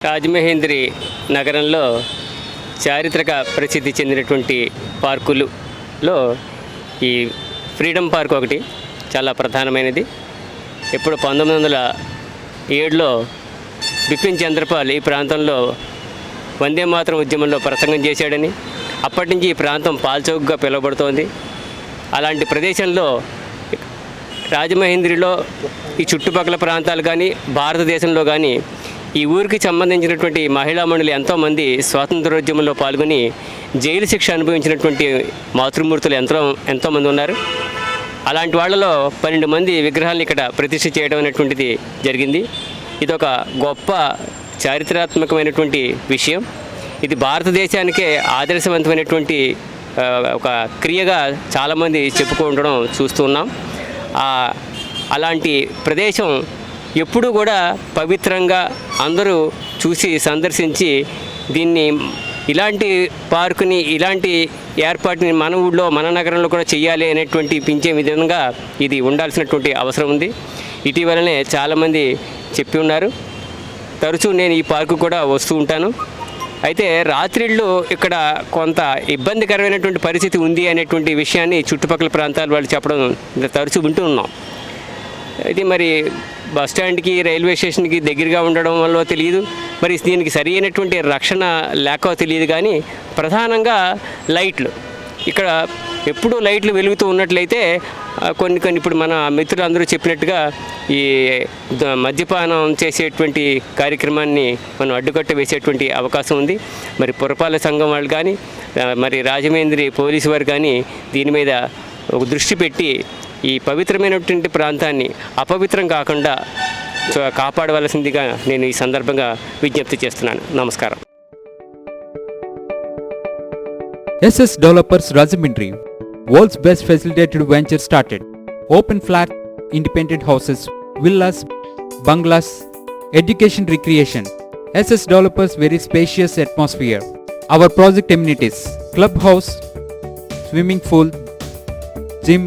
రాజమహేంద్రి నగరంలో చారిత్రక ప్రసిద్ధి చెందినటువంటి పార్కులులో ఈ ఫ్రీడమ్ పార్క్ ఒకటి చాలా ప్రధానమైనది. ఇప్పుడు పంతొమ్మిది వందల ఏడులో బిపిన్ చంద్రపాల్ ఈ ప్రాంతంలో వందే మాతరం ఉద్యమంలో ప్రసంగం చేశాడని అప్పటి నుంచి ఈ ప్రాంతం పాల్చౌక్గా పిలువబడుతోంది. అలాంటి ప్రదేశంలో రాజమహేంద్రిలో ఈ చుట్టుపక్కల ప్రాంతాలు కానీ భారతదేశంలో కానీ ఈ ఊరికి సంబంధించినటువంటి మహిళా మండలి ఎంతోమంది స్వాతంత్రోద్యమంలో పాల్గొని జైలు శిక్ష అనుభవించినటువంటి మాతృమూర్తులు ఎంతో ఎంతోమంది ఉన్నారు. అలాంటి వాళ్ళలో పన్నెండు మంది విగ్రహాలను ఇక్కడ ప్రతిష్ఠ చేయడం అనేటువంటిది జరిగింది. ఇది ఒక గొప్ప చారిత్రాత్మకమైనటువంటి విషయం. ఇది భారతదేశానికే ఆదర్శవంతమైనటువంటి ఒక క్రియగా చాలామంది చెప్పుకో ఉండడం చూస్తూ ఉన్నాం. ఆ, అలాంటి ప్రదేశం ఎప్పుడూ కూడా పవిత్రంగా అందరూ చూసి సందర్శించి దీన్ని ఇలాంటి పార్కుని ఇలాంటి ఏర్పాటుని మన ఊళ్ళో మన నగరంలో కూడా చేయాలి అనేటువంటి పించే విధంగా ఇది ఉండాల్సినటువంటి అవసరం ఉంది. ఇటీవలనే చాలామంది చెప్పి ఉన్నారు. తరచూ నేను ఈ పార్కు కూడా వస్తూ ఉంటాను. అయితే రాత్రిళ్ళు ఇక్కడ కొంత ఇబ్బందికరమైనటువంటి పరిస్థితి ఉంది అనేటువంటి విషయాన్ని చుట్టుపక్కల ప్రాంతాల వాళ్ళు చెప్పడం తరచూ వింటూ ఉన్నాం. ఇది మరి బస్ స్టాండ్కి రైల్వే స్టేషన్కి దగ్గరగా ఉండడం వల్ల తెలియదు మరి దీనికి సరి అయినటువంటి రక్షణ లేక తెలియదు కానీ ప్రధానంగా లైట్లు. ఇక్కడ ఎప్పుడూ లైట్లు వెలుగుతూ ఉన్నట్లయితే కొన్ని కొన్ని ఇప్పుడు మన మిత్రులు అందరూ చెప్పినట్టుగా ఈ మద్యపానం చేసేటువంటి కార్యక్రమాన్ని మనం అడ్డుకట్ట వేసేటువంటి అవకాశం ఉంది. మరి పురపాలక సంఘం వాళ్ళు కానీ మరి రాజమేంద్రి పోలీసు వారు కానీ దీని మీద ఒక దృష్టి పెట్టి ఈ పవిత్రమైనటువంటి ప్రాంతాన్ని అపవిత్రం కాకుండా కాపాడవలసిందిగా నేను ఈ సందర్భంగా విజ్ఞప్తి చేస్తున్నాను. నమస్కారం. SS developers Rajahmundry. World's best facilitated venture started. Open flat independent houses villas bungalows education recreation. SS developers very spacious atmosphere. Our project amenities club house swimming pool gym